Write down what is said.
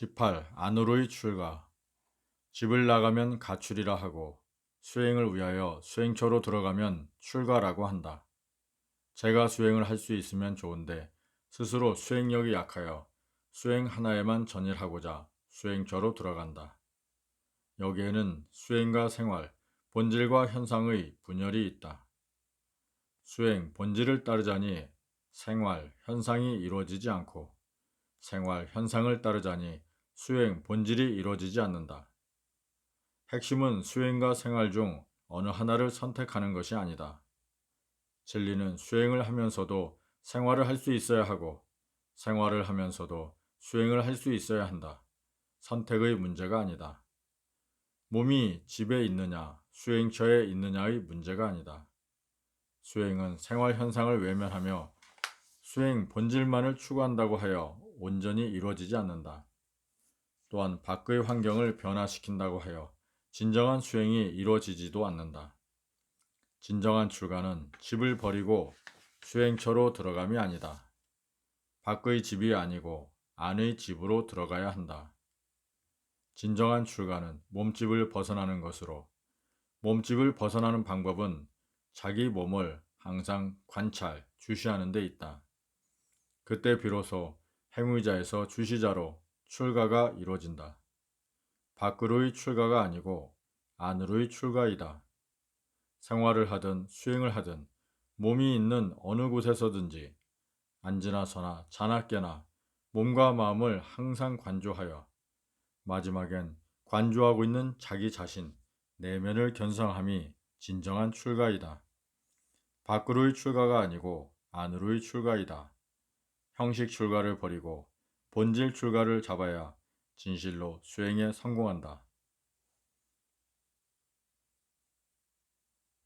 18. 안으로의 출가 집을 나가면 가출이라 하고 수행을 위하여 수행처로 들어가면 출가라고 한다. 제가 수행을 할 수 있으면 좋은데 스스로 수행력이 약하여 수행 하나에만 전일하고자 수행처로 들어간다. 여기에는 수행과 생활, 본질과 현상의 분열이 있다. 수행, 본질을 따르자니 생활, 현상이 이루어지지 않고 생활, 현상을 따르자니 수행, 본질이 이루어지지 않는다. 핵심은 수행과 생활 중 어느 하나를 선택하는 것이 아니다. 진리는 수행을 하면서도 생활을 할 수 있어야 하고 생활을 하면서도 수행을 할 수 있어야 한다. 선택의 문제가 아니다. 몸이 집에 있느냐, 수행처에 있느냐의 문제가 아니다. 수행은 생활 현상을 외면하며 수행 본질만을 추구한다고 하여 온전히 이루어지지 않는다. 또한 밖의 환경을 변화시킨다고 하여 진정한 수행이 이루어지지도 않는다. 진정한 출가는 집을 버리고 수행처로 들어감이 아니다. 밖의 집이 아니고 안의 집으로 들어가야 한다. 진정한 출가는 몸집을 벗어나는 것으로 몸집을 벗어나는 방법은 자기 몸을 항상 관찰, 주시하는 데 있다. 그때 비로소 행위자에서 주시자로 출가가 이루어진다. 밖으로의 출가가 아니고 안으로의 출가이다. 생활을 하든 수행을 하든 몸이 있는 어느 곳에서든지 앉으나 서나 자나 깨나 몸과 마음을 항상 관조하여 마지막엔 관조하고 있는 자기 자신 내면을 견성함이 진정한 출가이다. 밖으로의 출가가 아니고 안으로의 출가이다. 형식 출가를 버리고 본질 출가를 잡아야 진실로 수행에 성공한다.